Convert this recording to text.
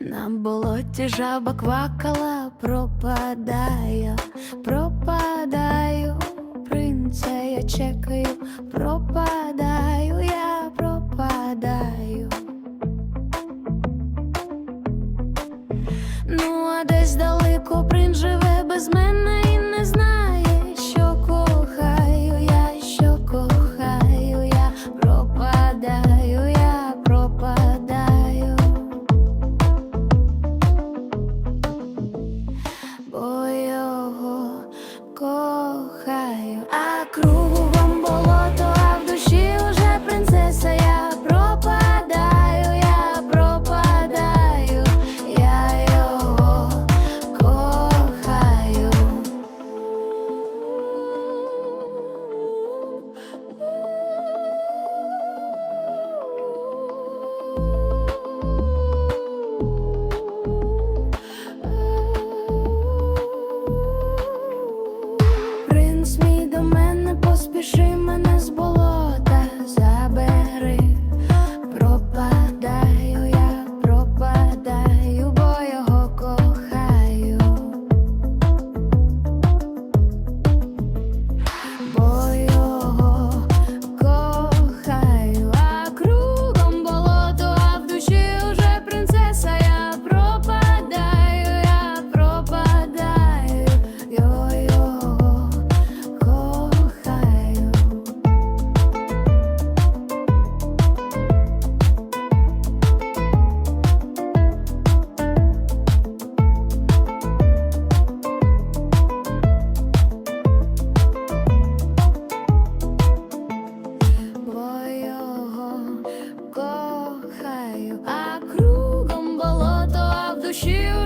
На болоті жаба квакала, пропадаю, пропадаю, принця я чекаю, пропадаю, я пропадаю. Ну, а десь далеко принц живе без мене. кругом болото, а в душі.